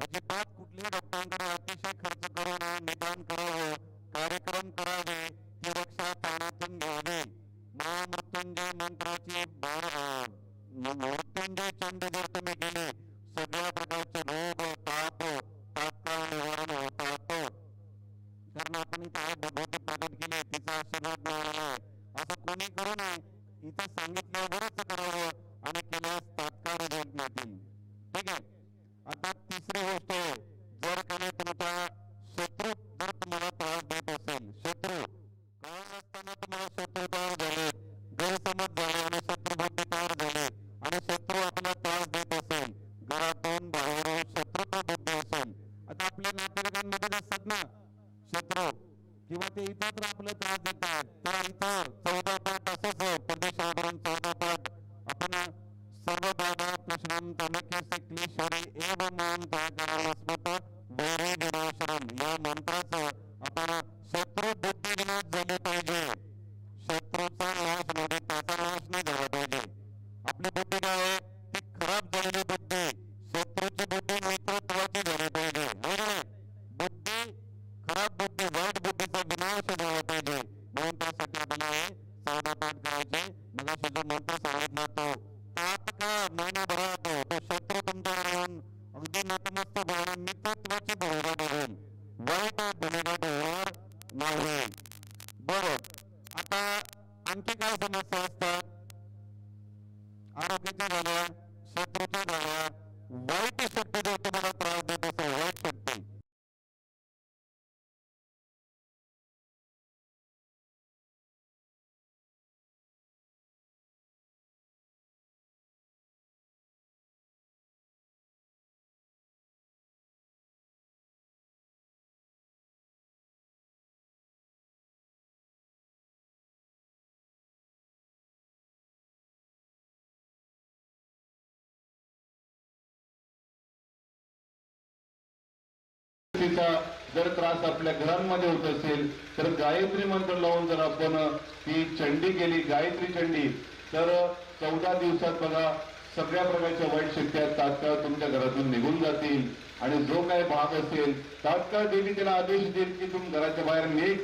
म्हणजे अजिबात कुठल्याही डॉक्टरांकडे अतिशय खर्च करू नये निदान करावं कार्यक्रम करावे ही रक्षा प्राणातून घ्यावी. महामृत्युंजय मंत्राची मृत्युंजय चंड जर तुम्ही केले सगळ्या प्रकारचे रोग ताप तात्काळ निवारण होतात कारण आपण इथे आहे भगवती प्रकट केली तिचा आशीर्वाद मिळाला. आहे असं कोणी करू नये इथे सांगितल्यावरच करावं आणि केल्यास तात्काळ रोग मिळतील ठीक आहे? आता तिसरी गोष्ट आहे जर कोणी नाही तुमचा शत्रू जर तुम्हाला त्रास देत असेल शत्रू कारण असताना तुम्हाला शत्रू तयार झाले गैरसमज झाले आणि शत्रू बुद्धी तयार झाले आणि शत्रू आपला त्रास देत असेल घरातून बाहेरून शत्रुता बुद्धी असेल आता आपल्या नातेवाईकांमध्ये असतात ना शत्रू किंवा ते इतर आपला त्रास देतात तर इथं चौदा पाठ असंच आहे प्रदेशावरून चौदा पाठ आपण सर्व बाधा प्रश्न तनके क्लेशरी एव मान त्यास्मत वैरी विनाशरम या मंत्राचं आपण शत्रू बुद्धी झाले पाहिजे शत्रूचा नाश म्हणजे त्याचा नाश नाही झाला पाहिजे आपली बुद्धी काय आहे ती खराब झालेली बुद्धी शत्रूची बुद्धी नेतृत्वाची झाली पाहिजे बुद्धी खराब बुद्धी वाईट बुद्धीचा विनाश झाला पाहिजे म्हणून त्यासाठी आपल्याला हे चौदा पाठ करायचे मग जो मंत्र सांगितला तो तात्काळ महिनाभरात तो शत्रू तुमच्यावर येऊन अगदी नतमस्तक होऊन मित्रत्वाची भूमिका बघेल वाईट भूमिका नाही बरं आता आणखी काय समस्या असतात आरोग्याच्या झाल्या शत्रूच्या झाल्या वाईट शक्ती जर तुम्हाला त्रास देत असेल वाईट शक्ती. तिचा जर त्रास आपल्या घरांमध्ये होत असेल तर गायत्री मंत्र लावून जर आपण ती चंडी केली गायत्री चंडी तर चौदा दिवसात बघा सगळ्या प्रकारच्या वाईट शक्त्या तात्काळ तुमच्या घरातून निघून जातील. आणि जो काही भाग असेल तात्काळ देवी त्याला आदेश देईल की तुम्ही घराच्या बाहेर निघ.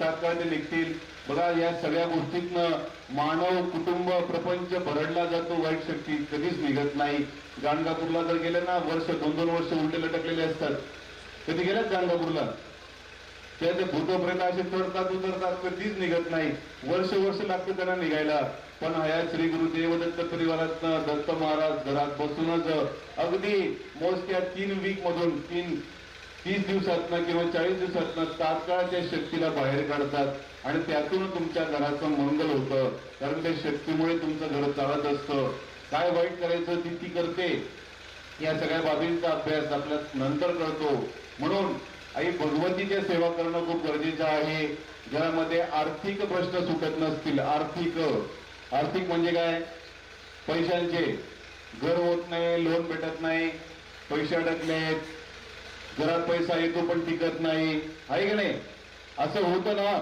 तात्काळ ते निघतील. बघा या सगळ्या गोष्टीतनं मानव कुटुंब प्रपंच भरडला जातो वाईट शक्ती कधीच निघत नाही. गाणगापूरला जर गेले ना वर्ष दोन दोन वर्ष उलटे लटकलेले असतात. कधी गेल्यात गाणगापूरला? त्या ते भूतोप्रेत असे चढतात उतरतात कधीच निघत नाही. वर्ष वर्ष लागतं त्यांना निघायला. पण हया श्री गुरुदेव दत्त परिवारात दत्त महाराज घरात बसूनच अगदी मोजक्या तीन वीक मधून तीन तीस दिवसातनं किंवा चाळीस दिवसातनं तात्काळ त्या शक्तीला बाहेर काढतात. आणि त्यातून तुमच्या घराचं मंगल होतं. कारण त्या शक्तीमुळे तुमचं घर चालत असतं. काय वाईट करायचं ती ती करते. या सगळ्या बाबींचा अभ्यास आपल्या नंतर करतो. म्हणून आई भगवतीची सेवा करणं खूप गरजेचं आहे. घरामध्ये आर्थिक प्रश्न सुटत नसतील. आर्थिक आर्थिक म्हणजे काय? पैशांचे. घर होत नाही लोन भेटत नाही पैसे अडकलेत घरात पैसा येतो पण टिकत नाही. आहे की नाही? असं होतं ना?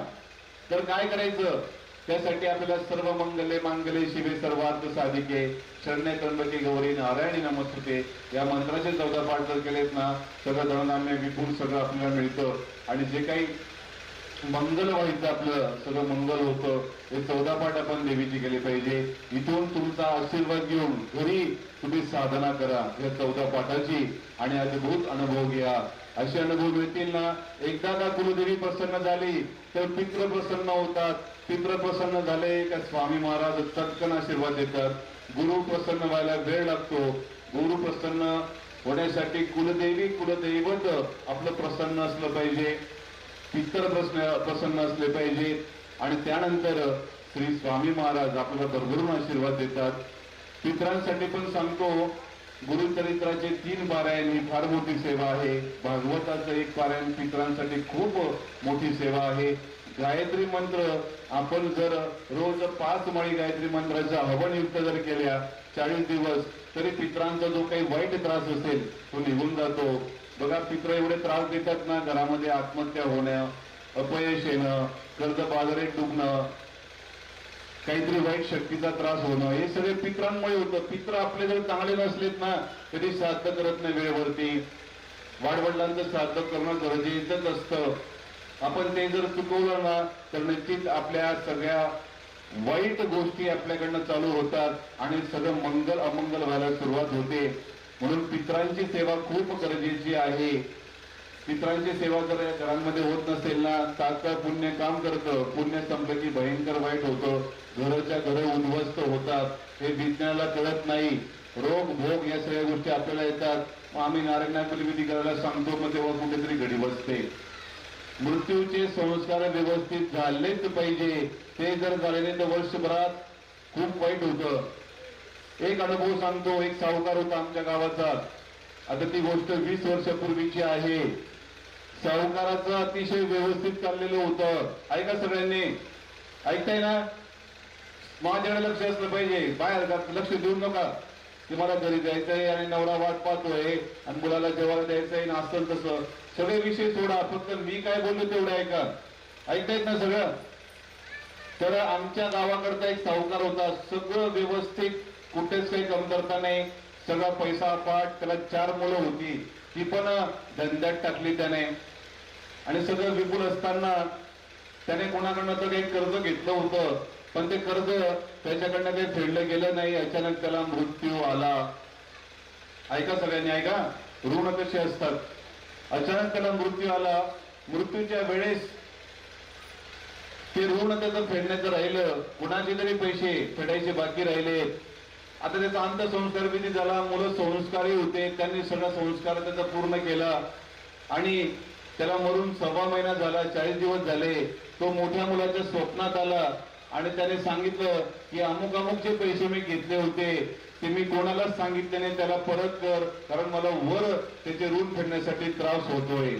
तर काय करायचं? त्यासाठी आपल्याला सर्व मंगले मांगले शिवे सर्वार्थ साधिके शरण्य त्र्यंबके गौरी नारायणी नमस्ते या मंत्राचे चौदा पाठ जर केलेत ना सगळं धनधान्य विपुल सगळं आपल्याला मिळतं. आणि जे काही मंगल व्हायचं आपलं सगळं मंगल होतं हे चौदा पाठ आपण देवीची केली पाहिजे. इथून तुमचा आशीर्वाद घेऊन घरी तुम्ही साधना करा. या चौदा पाठाची आणि अद्भुत अनुभव घ्या. असे अनुभव मिळतील ना एकदा का कुलदेवी प्रसन्न झाली तर पित्र प्रसन्न होतात. पित्र प्रसन्न झाले का स्वामी महाराज चटकन आशीर्वाद देतात. गुरु प्रसन्न व्हायला वेळ लागतो. गुरु प्रसन्न होण्यासाठी कुलदेवी कुलदैवत आपलं प्रसन्न असलं पाहिजे. पितर प्रश्न प्रसन्न असले पाहिजे. आणि त्यानंतर श्री स्वामी महाराज आपल्याला भरभरून आशीर्वाद देतात. पित्रांसाठी पण सांगतो गुरुचरित्राचे तीन पारायण ही फार मोठी सेवा आहे. भागवताचं एक पारायण पितरांसाठी खूप मोठी सेवा आहे. गायत्री मंत्र आपण जर रोज पाच मळी गायत्री मंत्राच्या हवन युक्त जर केल्या चाळीस दिवस तरी पितरांचा जो काही वाईट त्रास असेल तो निघून जातो. बघा पित्र एवढे त्रास देतात ना घरामध्ये आत्महत्या होणं अपयश येणं कर्ज बाजारात डुबणं काहीतरी वाईट शक्तीचा त्रास होणं हे सगळे पित्रांमुळे होतं. पित्र आपले जर चांगले नसलेत ना कधी श्राद्ध करत नाही वेळेवरती वाडवडिलांचं श्राद्ध करणं गरजेचंच असतं. आपण ते जर चुकवलं ना तर नक्कीच आपल्या सगळ्या वाईट गोष्टी आपल्याकडनं चालू होतात आणि सगळं मंगल अमंगल व्हायला सुरुवात होते. म्हणून पित्रांची सेवा खूप गरजेची आहे. पित्रांची सेवा जर या घरांमध्ये होत नसेल ना तात्काळ पुण्य काम करतं. पुण्य संपलं की भयंकर वाईट होतं. घराच्या घर उद्ध्वस्त होतात. हे विज्ञानाला कळत नाही. रोग भोग या सगळ्या गोष्टी आपल्याला येतात. आम्ही नारायण करायला सांगतो मग तेव्हा कुठेतरी घडी बसते. मृत्यूचे संस्कार व्यवस्थित झालेच पाहिजे. ते जर झाले नाही तर वर्षभरात खूप वाईट होतं. एक अनुभव सांगतो एक सावकार होता आमच्या गावाचा. आता ती गोष्ट वीस वर्षापूर्वीची आहे. सावकाराचं अतिशय व्यवस्थित चाललेलं होतं. ऐका सगळ्यांनी. ऐकताय ना? माझ्याकडे लक्ष असलं पाहिजे. बाहेर लक्ष देऊ नका. की मला घरी जायचंय आणि नवरा वाट पाहतोय आणि मुलाला जेवायला द्यायचंय ना असं तसं. सगळे विषय सोडा फक्त मी काय बोललो तेवढं ऐका. ऐकतायत ना सगळं? तर आमच्या गावाकडचा एक सावकार होता. सगळं व्यवस्थित कुठेच काही कमतरता नाही. सगळा पैसा पाठ त्याला चार मुलं होती. ती पण धंद्यात टाकली त्याने. आणि सगळं विपुल असताना त्याने कोणाकडनं तर काही कर्ज घेतलं होतं. पण ते कर्ज त्याच्याकडनं काही फेडलं गेलं नाही अचानक त्याला मृत्यू आला. ऐका सगळ्यांनी ऐका. ऋण कसे असतात? अचानक त्याला मृत्यू आला. मृत्यूच्या वेळेस ते ऋण त्याचं फेडण्याचं राहिलं. कुणाचे तरी पैसे फेडायचे बाकी राहिले. आता त्याचा अंतसंस्कार विधी झाला. मुलं संस्कारही होते. त्यांनी सगळा संस्कार त्याचा पूर्ण केला. आणि त्याला मरून सव्वा महिना झाला चाळीस दिवस झाले. तो मोठ्या मुलाच्या स्वप्नात आला. आणि त्याने सांगितलं की अमुक अमुक जे पैसे मी घेतले होते ते मी कोणालाच सांगितले नाही त्याला परत कर कारण मला वर त्याचे ऋण फेडण्यासाठी त्रास होतोय.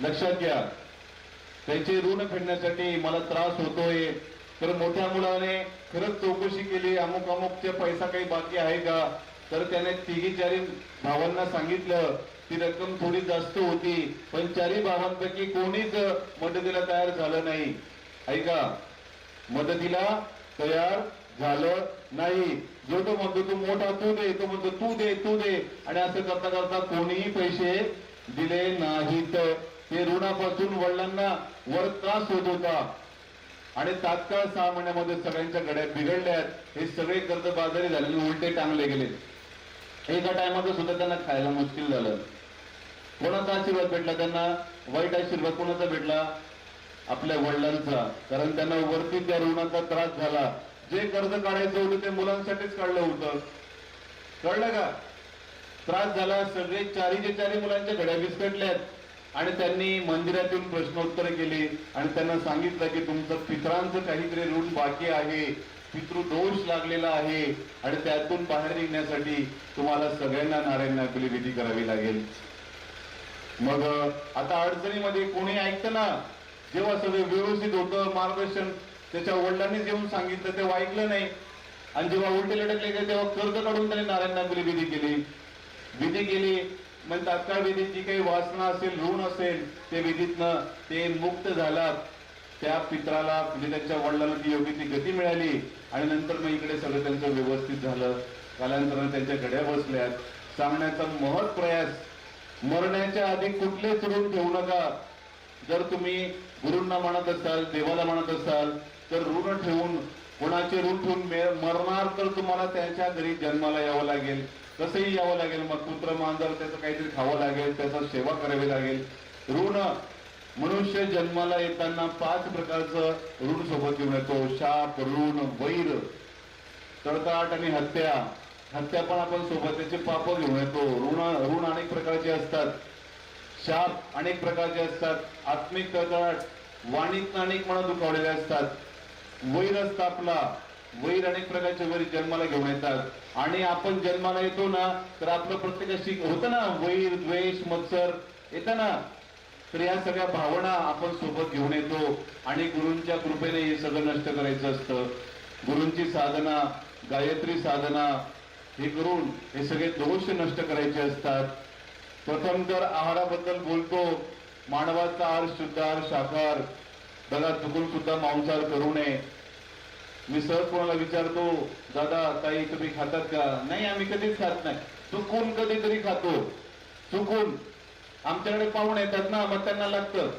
लक्षात घ्या त्याचे ऋण फेडण्यासाठी मला त्रास होतोय. तर मोठ्या मुलाने खरंच चौकशी केली अमुक अमुकचे पैसा काही बाकी आहे का? तर त्याने तिघी चारी भावांना सांगितलं ती रक्कम थोडी जास्त होती पण चारी भावांपैकी कोणीच मदतीला तयार झालं नाही. ऐका मदतीला तयार झालं नाही. जो तो म्हणतो तू मोठा तू दे. तो म्हणतो तू दे तू दे. आणि असं करता करता कोणीही पैसे दिले नाहीत. ते ऋणापासून वडिलांना वर त्रास होत होता. आणि तात्काळ सहा महिन्यामध्ये सगळ्यांच्या गड्या बिघडल्यात हे सगळे कर्ज बाजारी झाले उलटे टांगले गेले. एका टायमाचं सुद्धा त्यांना खायला मुश्किल झालं. कोणाचा आशीर्वाद भेटला त्यांना? वाईट आशीर्वाद कोणाचा भेटला? आपल्या वडिलांचा. कारण त्यांना वरती त्या रुग्णांचा त्रास झाला. जे कर्ज काढायचं होतं ते मुलांसाठीच काढलं होतं. कळलं का? त्रास झाला सगळे चारीचे चारी मुलांच्या घड्या विस्कटल्यात आणि त्यांनी मंदिरातून प्रश्नोत्तर केली. आणि त्यांना सांगितलं की तुमचं पितरांचं काहीतरी ऋण बाकी आहे. पितृदोष लागलेला आहे. आणि त्यातून बाहेर निघण्यासाठी तुम्हाला सगळ्यांना नारायण आपली विधी करावी लागेल. मग आता अडचणीमध्ये कोणी ऐकतं ना? जेव्हा सगळं व्यवस्थित होतं मार्गदर्शन त्याच्या वडिलांनीच येऊन सांगितलं तेव्हा ऐकलं नाही. आणि जेव्हा उलटे लटकले गेले तेव्हा कर्ज काढून त्याने नारायण नागरी विधी केली. विधी केली म्हणजे तात्काळ विधीत जी काही वासना असेल ऋण असेल ते विधीतनं ते मुक्त झालात. त्या पित्राला म्हणजे त्यांच्या वडिलांना ती योग्य ती गती मिळाली. आणि नंतर मग इकडे सगळं त्यांचं व्यवस्थित झालं. कालांतराने त्यांच्या घड्या बसल्यात. सांगण्याचा महत् प्रयास. मरण्याच्या आधी कुठलेच ऋण ठेवू नका. जर तुम्ही गुरूंना म्हणत असाल देवाला म्हणत असाल तर ऋण ठेवून कोणाचे ऋण ठेवून मरणार तर तुम्हाला त्यांच्या घरी जन्माला यावं लागेल. कसंही यावं लागेल मग कुत्र मांजर त्याचं काहीतरी खावं लागेल त्याचा सेवा करावी लागेल. ऋण मनुष्य जन्माला येताना पाच प्रकारचं ऋण सोबत घेऊन येतो. शाप ऋण वैर तळकाट आणि हत्या. हत्या पण आपण सोबत त्याचे पाप घेऊन येतो. ऋण ऋण अनेक प्रकारचे असतात. शाप अनेक प्रकारचे असतात. आत्मिक तळतळाट वाणीत अनेक मनं दुखावलेले असतात. वैर स्थापला आपला वैर अनेक प्रकारचे वैर जन्माला घेऊन येतात. आणि आपण जन्माला येतो ना तर आपलं प्रत्येकाशी होतं ना वैर द्वेष मत्सर येतं ना? तर या सगळ्या भावना आपण सोबत घेऊन येतो. आणि गुरूंच्या कृपेने हे सगळं नष्ट करायचं असतं. गुरूंची साधना गायत्री साधना हे करून हे सगळे दोष नष्ट करायचे असतात. प्रथम तर आहाराबद्दल बोलतो. मानवाचा आहार शुद्ध आहार शाकाहार चुकून सुद्धा मांसाहार करू नये. मी सहज कोणाला विचारतो दादा ताई तुम्ही खातात का? नाही आम्ही कधीच खात नाही. चुकून कधीतरी खातो. चुकून? आमच्याकडे पाहुणे येतात ना मग त्यांना लागतं.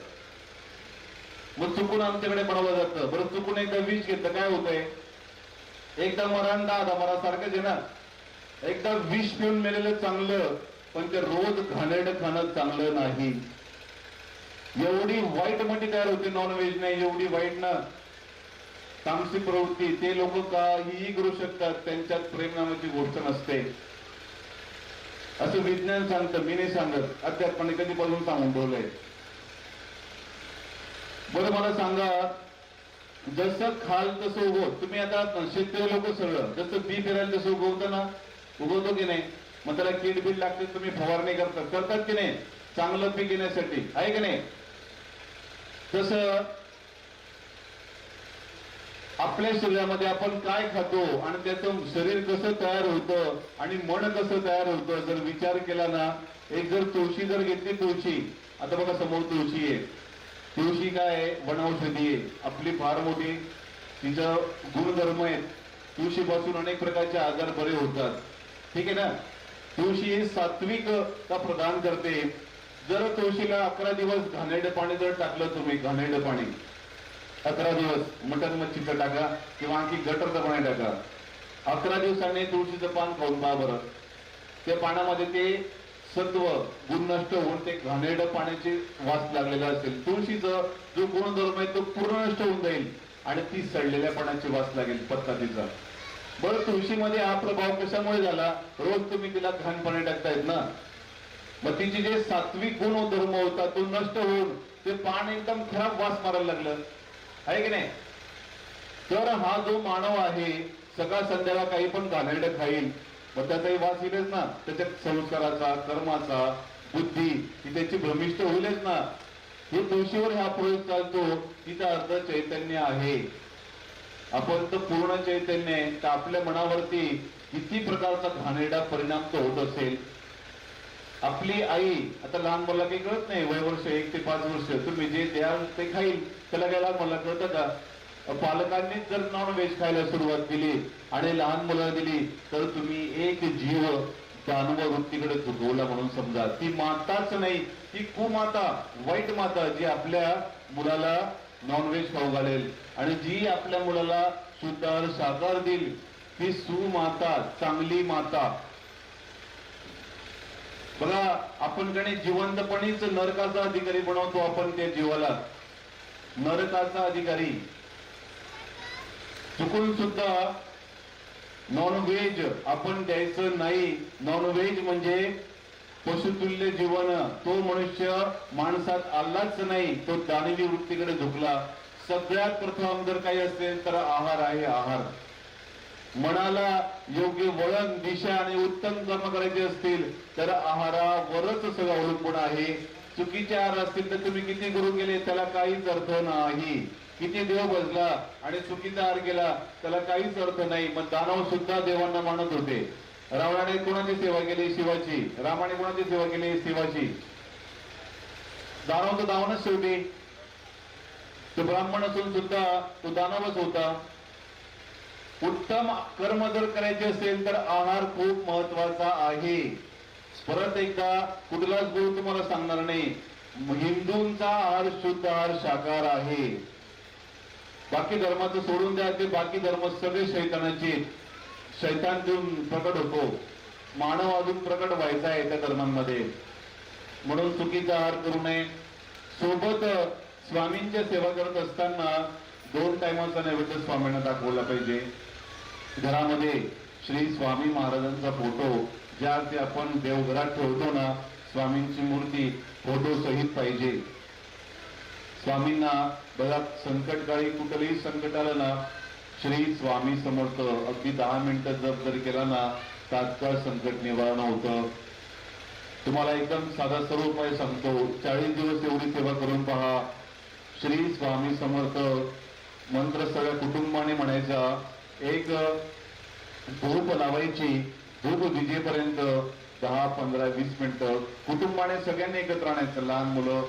मग चुकून आमच्याकडे बनवलं जातं बरं चुकून एकदा विष घेतलं काय होतंय? एकदा मरण दहा मरासारखंच आहे ना एकदा विष पिऊन मेलेलं चांगलं पण ते रोज घाणेरडं खाणं चांगलं नाही. एवढी वाईट म्हणजे तयार होते नॉनव्हेज नाही एवढी वाईट ना. तामसी प्रवृत्ती ते लोक काहीही करू शकतात त्यांच्यात प्रेम नावाची गोष्ट नसते. असं विज्ञान सांगतं मी नाही सांगत. अध्यात्माने कधीपासून सांगून ठेवलंय. बरं मला सांगा जसं खाल तसं उगवत. तुम्ही आता शेतकरी लोक सगळं जसं बी पेरायला तसं उगवतं ना? उगवतो की नाही? मग त्याला कीड बीड लागते तुम्ही फवारणी करतात करतात की नाही? चांगलं पीक येण्यासाठी. आहे की नाही? तसं आपल्या शरीरामध्ये आपण काय खातो आणि त्याचं शरीर कसं तयार होतं आणि मन कसं तयार होतं जर विचार केला ना एक जर तुळशी जर घेतली तुळशी. आता बघा समोर तुळशी आहे. तुळशी काय आहे? वनौषधी आहे. आपली फार मोठी तिचं गुणधर्म आहेत. तुळशीपासून अनेक प्रकारचे आजार बरे होतात. ठीक आहे ना? तुळशी ही सात्विकता प्रदान करते. जर तुळशीला अकरा दिवस घाणेड पाणी जर टाकलं तुम्ही घाणेड पाणी अकरा दिवस मटन मच्छीचं टाका किंवा आणखी गटरचं पाणी टाका. अकरा दिवसांनी तुळशीचं पान खाऊन पहा बरं. त्या पाण्यामध्ये ते सत्व गुण नष्ट होऊन ते घाणेड पाण्याचे वास लागलेला असेल. तुळशीचं जो गुणधर्म आहे तो पूर्ण नष्ट होऊन जाईल आणि ती सडलेल्या पाण्याची वास लागेल पत्ता तिचा. बरं तुळशीमध्ये हा प्रभाव कशामुळे झाला? रोज तुम्ही तिला घाण पाणी टाकतायत ना? मग तिचे जे सात्विक गुण धर्म होता तो नष्ट होऊन ते पान एकदम खराब वास मारायला लागलं. आहे की नाही? तर हा जो मानव आहे सकाळ संध्याकाळ काही पण घाणेरडं खाईल मग त्याचाही वास येईलच ना? त्याच्या संस्काराचा कर्माचा बुद्धी ही त्याची भ्रमिष्ट होईलच ना? हे तुळशीवर हा प्रयोग चालतो तिचा अर्थ चैतन्य आहे. आपण तर पूर्ण चैतन्य तर आपल्या मनावरती किती प्रकारचा घाणेरडा परिणाम तो होत असेल? आपली आई आता लहान मुलाला काही कळत नाही वय वर्ष एक ते पाच वर्ष तुम्ही जे द्याल ते खाईल. त्याला काय लहान मुलाला कळतं का? पालकांनीच जर नॉन व्हेज खायला सुरुवात केली आणि लहान मुलाला दिली तर तुम्ही एक जीव दानव वृत्तीकडे झुकवला म्हणून समजा. ती माताच नाही ती कुमाता वाईट माता जी आपल्या मुलाला नॉनव्हेज खाऊ घालेल. आणि जी आपल्या मुलाला सुतार साकार देईल ती सुमाता चांगली माता. बघा आपण गणे जिवंतपणीच नरकाचा अधिकारी बनवतो आपण त्या जीवाला. नरकाचा अधिकारी. चुकून सुद्धा नॉनव्हेज आपण द्यायचं नाही. नॉनव्हेज म्हणजे पशुतुल्य जीवन तो मनुष्य माणसात आलाच नाही तो दानवी वृत्तीकडे झुकला. सगळ्यात प्रथम जर काही असेल तर आहार आहे आहार. मनाला योग्य वळण दिशा आणि उत्तम कर्म करायचे असतील तर आहारावरच सगळं अवलंबून आहे. चुकीचे आहार असतील तर तुम्ही किती गुरु गेले त्याला काहीच अर्थ नाही. किती देव बजला आणि चुकीचा आहार गेला त्याला काहीच अर्थ नाही. मग दानव सुद्धा देवांना मानत होते. रावणाने कोणाची सेवा केली? शिवाची. रामाने कोणाची सेवा केली? शिवाची. दानव तर दावणच शेवटी. तो ब्राह्मण असून सुद्धा तो दानवच होता. उत्तम कर्म जर करायचे असेल तर आहार खूप महत्त्वाचा आहे. परत एकदा कुठलाच गुरु तुम्हाला सांगणार नाही. हिंदूंचा आहार शुद्ध आहार शाकाहार आहे. बाकी धर्माचं सोडून द्या ते बाकी धर्म सगळे शैतानाचे शैतान देऊन प्रकट होतो. मानव अजून प्रकट व्हायचा आहे त्या धर्मांमध्ये. म्हणून चुकीचा आहार करू नये. सोबत स्वामींच्या सेवा करत असताना दोन टायमाचा नैवेद्य स्वामींना दाखवला पाहिजे. घरामध्ये श्री स्वामी महाराजांचा फोटो ज्या ते आपण देवघरात ठेवतो ना स्वामींची मूर्ती फोटो सहित पाहिजे. स्वामींना बघा संकटकाळी कुठलंही संकट आलं ना श्री स्वामी समर्थ. अगदी दहा मिनिटं जप जर केला ना तात्काळ संकट निवारण होतं. तुम्हाला एकदम साधा सर्व उपाय सांगतो. चाळीस दिवस एवढी सेवा करून पहा. श्री स्वामी समर्थ. मंत्र सगळ्या कुटुंबाने म्हणायचा. एक धूप लावायची. धूप विजेपर्यंत दहा पंधरा वीस मिनिटं. कुटुंबाने सगळ्यांनी एकत्र आणायचं. लहान मुलं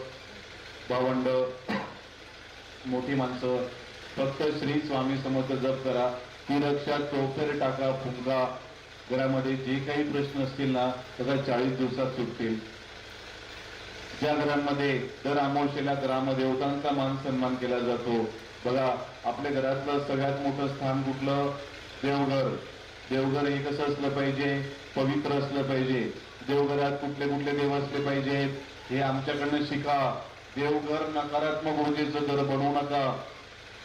भावंड मोठी माणसं. फक्त श्री स्वामी समर्थ जप करा. ती रक्षा चौफेर टाका फुंका घरामध्ये जे काही प्रश्न असतील ना त्याचा चाळीस दिवसात सुटतील. ज्या घरांमध्ये दर अमावशेला ग्रामदेवतांचा मान सन्मान केला जातो. बघा आपल्या घरातलं सगळ्यात मोठं स्थान कुठलं? देवघर. देवघर हे कसं असलं पाहिजे? पवित्र असलं पाहिजे. देवघरात कुठले कुठले देव असले पाहिजेत? हे आमच्याकडनं शिका. देवघर नकारात्मक ऊर्जेचं घर बनवू नका.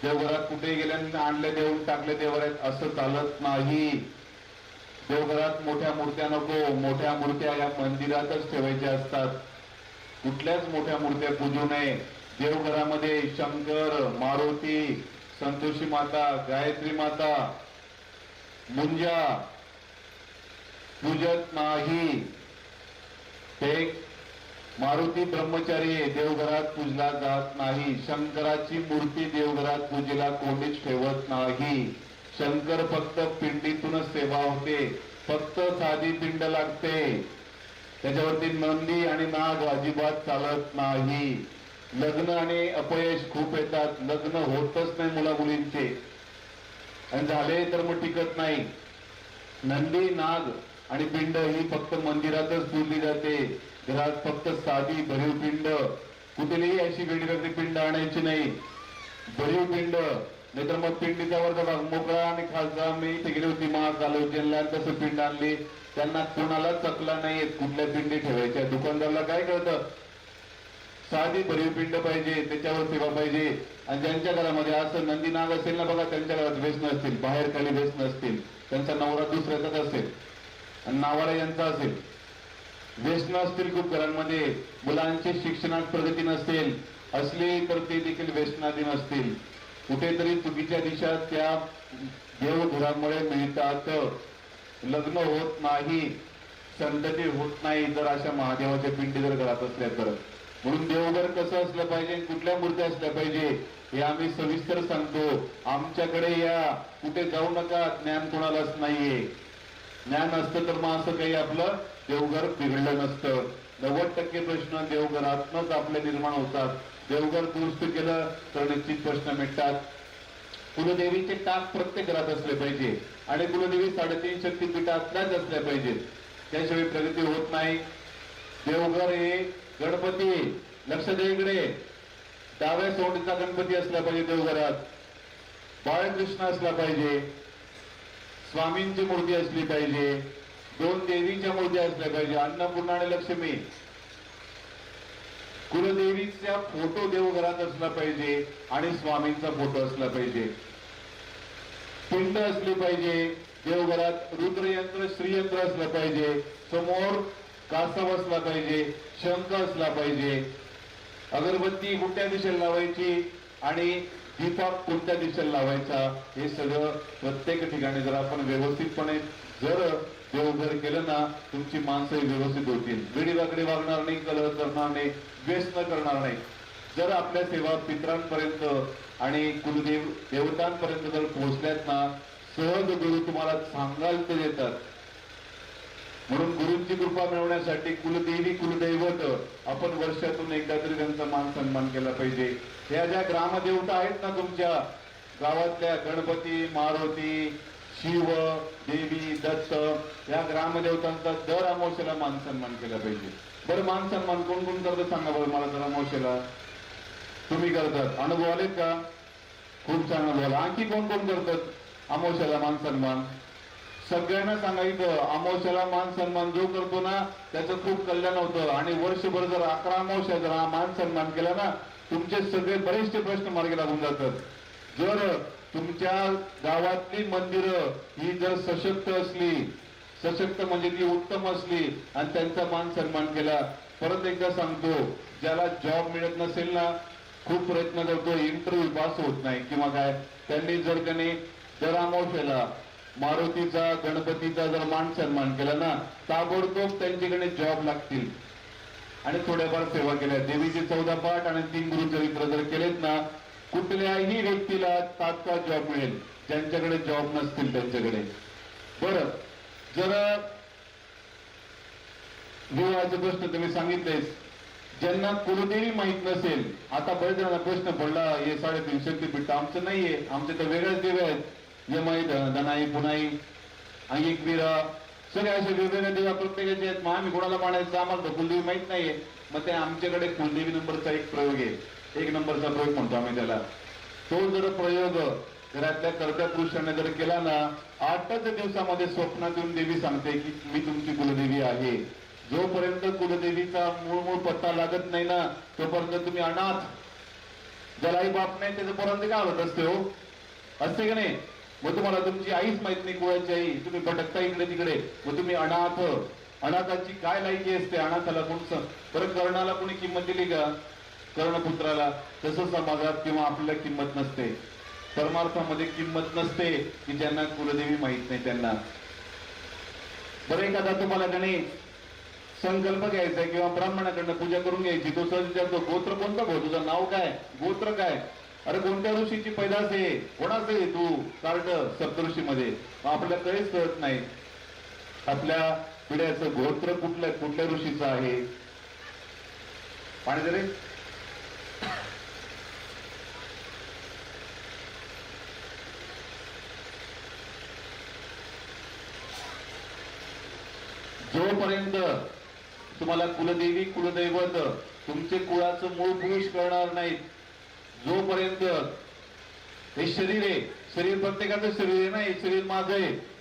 देवघरात कुठे गेल्याने आणले देऊन टाकले देवर आहेत असं चालत नाही. देवघरात मोठ्या मूर्त्या नको. मोठ्या मूर्त्या या मंदिरातच ठेवायच्या असतात. कुठल्याच मोठ्या मूर्त्या पूजू नये. देवघरामध्ये शंकर मारुती संतोषी माता गायत्री माता मुंजा पूजत नाही. ते मारुती ब्रह्मचारी देवघरात पूजला जात नाही. शंकराची मूर्ती देवघरात पूजेला कोणीच ठेवत नाही. शंकर फक्त पिंडीतूनच सेवा होते. फक्त साधी पिंड लागते. त्याच्यावरती नंदी आणि नाग अजिबात चालत नाही. लग्न आणि अपयश खूप येतात. लग्न होतच नाही मुला मुलींचे. आणि झाले तर मग टिकत नाही. नंदी नाग आणि पिंड ही फक्त मंदिरातच पूजली जाते. घरात फक्त साधी भरीव पिंड कुठेही अशी वेगळी पिंड आणायची नाही. भरीव पिंड नाहीतर मग पिंडीचा वरचा भाग मोकळा आणि खासदार मी इथे गेली होती महाकालोजनला तसं पिंड आणली. त्यांना कोणाला चकला नाही कुठल्या पिंडी ठेवायच्या. दुकानदाराला काय कळतं? साधी भरीव पिंड पाहिजे त्याच्यावर सेवा पाहिजे. आणि ज्यांच्या घरामध्ये असं नंदी नाग असेल ना बघा त्यांच्या घरात व्यसन असतील बाहेर खाली व्यसन असतील. त्यांचा नवरा दुसऱ्याचाच असेल. आणि नावाला यांचा असेल. व्यसन असतील खूप घरांमध्ये मुलांची शिक्षणात प्रगती नसेल असली तर ते देखील व्यसनाधीन असतील कुठेतरी चुकीच्या दिशा त्या देवधुरामुळे मिळतात. लग्न होत नाही संतती होत नाही जर अशा महादेवाच्या पिंडी जर घरात असल्या तर. म्हणून देवघर कसं असलं पाहिजे कुठल्या मूर्त्या असल्या पाहिजे हे आम्ही सविस्तर सांगतो. आमच्याकडे या कुठे जाऊ नका ज्ञान कोणालाच नाहीये. ज्ञान असतं तर मग असं काही आपलं देवघर बिघडलं नसतं. नव्वद टक्के प्रश्न देवघरातनच आपले निर्माण होतात. देवघर दुरुस्त केलं तर निश्चित प्रश्न मिटतात. कुलदेवीचे टाक प्रत्येक घरात असले पाहिजे आणि कुलदेवी साडेतीन शक्तीपीठातल्याच असल्या पाहिजेत. त्याशिवाय प्रगती होत नाही. देवघर हे गणपती लक्ष द्या इकडे. डाव्या सोंडीचा गणपती असला पाहिजे देवघरात. बाळकृष्ण असला पाहिजे. स्वामींची मूर्ती असली पाहिजे. दोन देवीच्या मूर्त्या असल्या पाहिजे अन्नपूर्णा आणि लक्ष्मी. कुलदेवीचा फोटो देवघरात असला पाहिजे आणि स्वामींचा फोटो असला पाहिजे. पिंड असली पाहिजे देवघरात रुद्रयंत्र श्रीयंत्र असलं पाहिजे समोर कासव असला पाहिजे शंख असला पाहिजे. अगरबत्ती कुठल्या दिशेला लावायची आणि दीपक कोणत्या दिशेला लावायचा हे सगळं प्रत्येक ठिकाणी जर आपण व्यवस्थितपणे जर देवघर केलं ना तुमची माणसं व्यवस्थित होतील. वेडीवाकडे वागणार नाही कलह करणार नाही व्यस्त करणार नाही. जर आपल्या सेवा पित्रांपर्यंत आणि कुलदेव देवतांपर्यंत जर पोहोचल्यात ना सहज गुरु तुम्हाला सांगाल ते देतात. म्हणून गुरूंची कृपा मिळवण्यासाठी कुलदेवी कुलदैवत आपण वर्षातून एकदा तरी त्यांचा मान सन्मान केला पाहिजे. ह्या ज्या ग्रामदेवता आहेत ना तुमच्या गावातल्या गणपती मारुती शिव देवी दत्त या ग्रामदेवतांचा दर अमावश्याला मान सन्मान केला पाहिजे. बरं मान सन्मान कोण कोण करतं सांगा बरं मला दर अमावश्याला तुम्ही करतात. अनुभव आलेत का? खूप छान अनुभव आला. आणखी कोण कोण करतात अमावश्याला मान सन्मान? सगळ्यांना सांगायचं अमावश्याला मान सन्मान जो करतो ना त्याचं खूप कल्याण होतं. आणि वर्षभर जर अकरा अमावश्या जर मान सन्मान केला ना तुमचे सगळे बरेचसे प्रश्न मार्गी लागून जातात. जर तुमच्या गावातली मंदिरं ही जर सशक्त असली सशक्त म्हणजे ती उत्तम असली आणि त्यांचा मान सन्मान केला परत एकदा सांगतो ज्याला जॉब मिळत नसेल ना खूप प्रयत्न करतो इंटरव्ह्यू पास होत नाही किंवा काय. त्यांनी जर त्यांनी दर अमावस्याला मारुतीचा गणपतीचा जर मान सन्मान केला ना ताबडतोब त्यांच्याकडे जॉब लागतील. आणि थोड्याफार सेवा केल्या. देवीचे चौदा पाठ आणि तीन गुरुचरित्र जर केलेत ना कुठल्याही व्यक्तीला तात्काळ जॉब मिळेल. ज्यांच्याकडे जॉब नसतील त्यांच्याकडे. बरं. जर विवाहाचे प्रश्न तुम्ही सांगितलेस. ज्यांना कुलदेवी माहीत नसेल आता बरेच जणांना प्रश्न पडला हे साडेतीन शक्तीपीठ आमचं नाहीये. आमचे तर वेगळ्याच देव आहेत. यमाई धनाई पुनाई अंगिकवीरा सगळे असे वेगवेगळ्या देवा प्रत्येकाचे आहेत. मग आम्ही कोणाला मानायचं? आम्हाला तर कुलदेवी माहीत नाहीये. मग ते आमच्याकडे कुलदेवी नंबरचा एक प्रयोग आहे. एक नंबरचा प्रयोग म्हणतो आम्ही त्याला. तो जर प्रयोग घरातल्या कर्त्या पुरुषाने जर केला ना आठच दिवसामध्ये स्वप्नात येऊन देवी सांगते की मी तुमची कुलदेवी आहे. जोपर्यंत कुलदेवीचा मूळ मूळ पत्ता लागत नाही ना तोपर्यंत तुम्ही अनाथ. ज्याला आई बाप नाही त्याचं पर्यंत काय होत असते हो? असते की नाही? मग तुम्हाला तुमची आईच माहीत नाही कुळाची आई. तुम्ही भटकता इकडे तिकडे. मग तुम्ही अनाथ. अनाथाची काय लायकी असते? अनाथाला कोण बरं कर्णाला कोणी किंमत दिली का? कर्णपुत्राला तसं समाजात किंवा आपल्याला किंमत नसते. परमार्थामध्ये किंमत नसते की ज्यांना कुलदेवी माहीत नाही त्यांना. बरं एखादा तुम्हाला त्याने संकल्प घ्यायचा किंवा ब्राह्मणाकडनं पूजा करून घ्यायची तो सहज विचारतो गोत्र कोणतं भाऊ तुझं नाव काय? गोत्र काय? अरे कोणत्या ऋषीची पैदास आहे? कोणाच आहे तू? कार्ड सप्तऋषी मध्ये आपल्याला काहीच कळत नाही. आपल्या पिढ्याचं गोत्र कुठल्या कुठल्या ऋषीचं आहे? पाणी जरे जोपर्यंत तुम्हाला कुलदेवी कुलदैवत तुमचे कुळाचं मूळ भूष करणार नाहीत जोपर्यंत हे शरीर आहे शरीर प्रत्येकाचं शरीर आहे ना हे शरीर माझं आहे.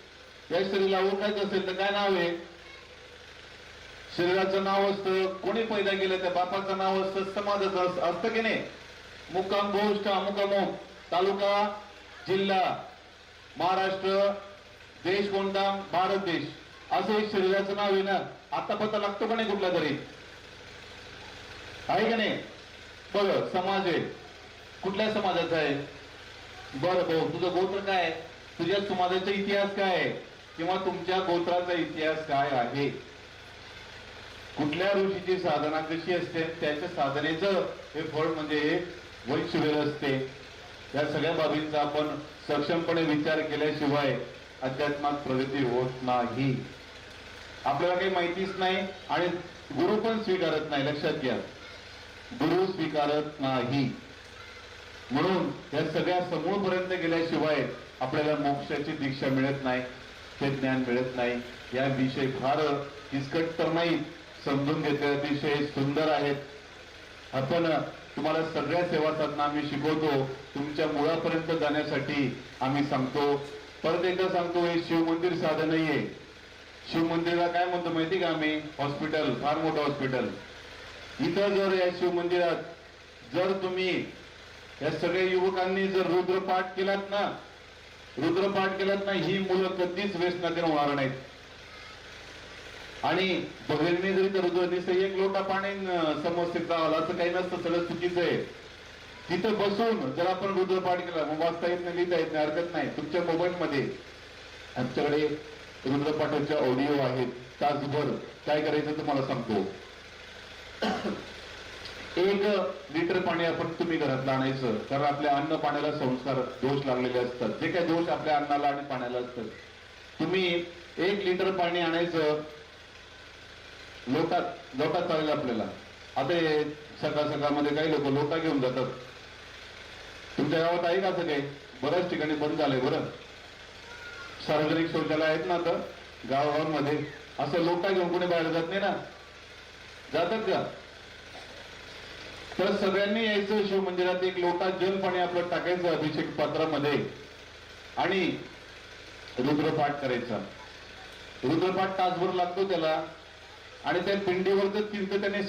या शरीराला ओळखायचं असेल तर काय नाव आहे? शरीराचं नाव असतं कोणी पैदा केलं त्या बापाचं नाव असतं समाजाचं असतं असतं की नाही? मुक्काम गोष्ट अमुकामुक तालुका जिल्हा महाराष्ट्र देश कोणता? भारत देश. असं एक शरीराचं नाव येणार आता पत्ता लागतो का नाही कुठला तरी? आहे का नाही? बघ समाज आहे. कुठल्या समाजाचा आहे? बरं भाऊ तुझं गोत्र काय तुझ्या समाजाचा इतिहास काय आहे? किंवा तुमच्या गोत्राचा इतिहास काय आहे? कुठल्या ऋषीची साधना कशी असते? त्याच्या साधनेचं हे फळ म्हणजे वैश्वेर असते. या सगळ्या बाबींचा आपण सक्षमपणे विचार केल्याशिवाय अध्यात्मात प्रगती होत नाही. आपल्याला काही माहितीच नाही आणि गुरु पण स्वीकारत नाही लक्षात घ्या. गुरु स्वीकारत नाही. म्हणून या सगळ्या समूळपर्यंत गेल्याशिवाय आपल्याला मोक्षाची दीक्षा मिळत नाही ते ज्ञान मिळत नाही. या विषय फार किचकट तर नाही समजून घेतले अतिशय सुंदर आहेत. आपण तुम्हाला सगळ्या सेवा साधना आम्ही शिकवतो तुमच्या मुळापर्यंत जाण्यासाठी आम्ही सांगतो. परत एकदा सांगतो हे शिव मंदिर साधं नाहीये शिव मंदिराला काय म्हणतो माहिती का आम्ही? हॉस्पिटल फार मोठं हॉस्पिटल इथं जर या शिव मंदिरात जर तुम्ही या सगळ्या युवकांनी जर रुद्रपाठ केलात ना रुद्रपाठ केलात ना ही मुलं कधीच व्यसनाधीन होणार नाहीत. आणि बघितली जरी तर रुद्र एक लोटा पाणी समस्येत समोर असं काही नसतं सगळं चुकीचं आहे. तिथं बसून जर आपण रुद्रपाठ केला वाचता येत नाही लिहिता येत नाही हरकत नाही तुमच्या मोबाईलमध्ये. आमच्याकडे रवींद्र रुद्रपाठाचे ऑडिओ आहेत. तासभर काय करायचं तुम्हाला सांगतो. एक लिटर पाणी आपण तुम्ही घरात आणायचं. कारण आपल्या अन्न पाण्याला संस्कार दोष लागलेले असतात. जे काही दोष आपल्या अन्नाला आणि पाण्याला असतात. तुम्ही एक लिटर पाणी आणायचं. लोटात लोटात चालेल आपल्याला. आता सकाळ सकाळमध्ये काही लोक लोटा घेऊन जातात. तुमच्या गावात आहे का असं काही? बऱ्याच ठिकाणी बंद झालंय बरं. सार्वजनिक शौचालय आहेत ना आता गावगावांमध्ये. असं लोटा घेऊन कोणी बाहेर जात नाही ना? जातात का? तर सगळ्यांनी यायचं शिवमंदिरात एक लोटा जल पाणी आपलं टाकायचं अभिषेक पात्रामध्ये. आणि रुद्रपाठ करायचा. रुद्रपाठ तासभर लागतो त्याला. आणि त्या पिंडीवरच जर तीर्थ त्याने